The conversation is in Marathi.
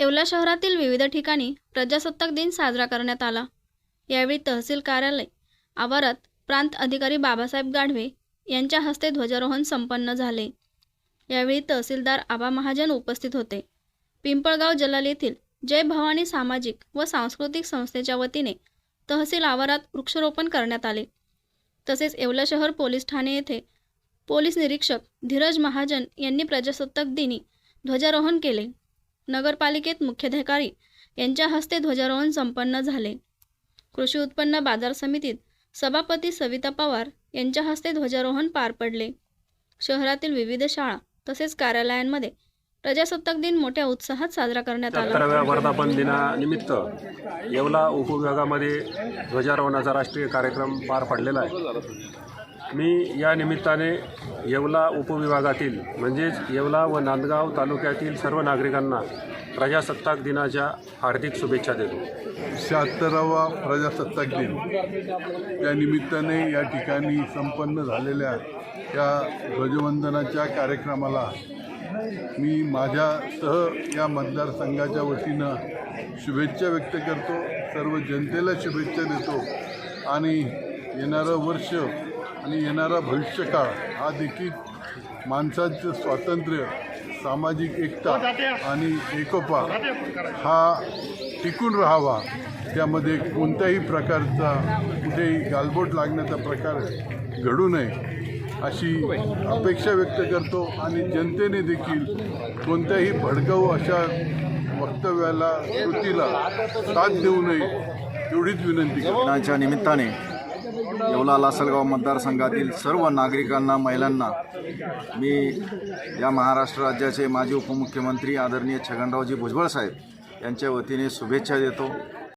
येवला शहरातील विविध ठिकाणी प्रजासत्ताक दिन साजरा करण्यात आला. यावेळी तहसील कार्यालय आवारात प्रांत अधिकारी बाबासाहेब गाढवे यांच्या हस्ते ध्वजारोहण संपन्न झाले. यावेळी तहसीलदार आबा महाजन उपस्थित होते. पिंपळगाव जलाल येथील जय भवानी सामाजिक व सांस्कृतिक संस्थेच्या वतीने तहसील आवारात वृक्षारोपण करण्यात आले. तसेच येवला शहर पोलीस ठाणे येथे पोलीस निरीक्षक धीरज महाजन यांनी प्रजासत्ताक दिनी ध्वजारोहण केले. नगरपालिकेत मुख्याधिकारी यांच्या हस्ते ध्वजारोहण संपन्न झाले. कृषी उत्पन्न बाजार समितीत सभापती सविता पवार यांच्या हस्ते ध्वजारोहण पार पडले. शहरातील विविध शाळा तसेच कार्यालयांमध्ये प्रजासत्ताक दिन मोठ्या उत्साहात साजरा करण्यात आला. सत्तराव्या वर्धापन दिनानिमित्त येवला उपविभागामध्ये ध्वजारोहणाचा राष्ट्रीय कार्यक्रम पार पडलेला आहे. मी या निमित्ताने येवला उपविभागातील म्हणजेच येवला व नांदगाव तालुक्यातील सर्व नागरिकांना प्रजासत्ताक दिनाच्या हार्दिक शुभेच्छा देतो. शहात्तरावा प्रजासत्ताक दिन. त्या निमित्ताने या ठिकाणी संपन्न झालेल्या या ध्वजवंदनाच्या कार्यक्रमाला मी माझ्यासह या मतदारसंघाच्या वतीनं शुभेच्छा व्यक्त करतो. सर्व जनतेला शुभेच्छा देतो. आणि येणारं वर्ष आणि येणारा भविष्यकाळ हा देखील माणसाचं स्वातंत्र्य सामाजिक एकता आणि एकोपा हा टिकून राहावा. त्यामध्ये कोणत्याही प्रकारचा कुठेही गालबोट लागण्याचा प्रकार घडू नये अशी अपेक्षा व्यक्त करतो आणि जनतेने देखील कोणत्याही भडकाऊ अशा वक्तव्याला कृतीला साथ देऊ नये एवढीच विनंती करतो. निमित्ताने येवला लासलगाव मतदारसंघातील सर्व नागरिकांना महिलांना मी या महाराष्ट्र राज्याचे माजी उपमुख्यमंत्री आदरणीय छगनरावजी भुजबळ साहेब यांच्या वतीने शुभेच्छा देतो.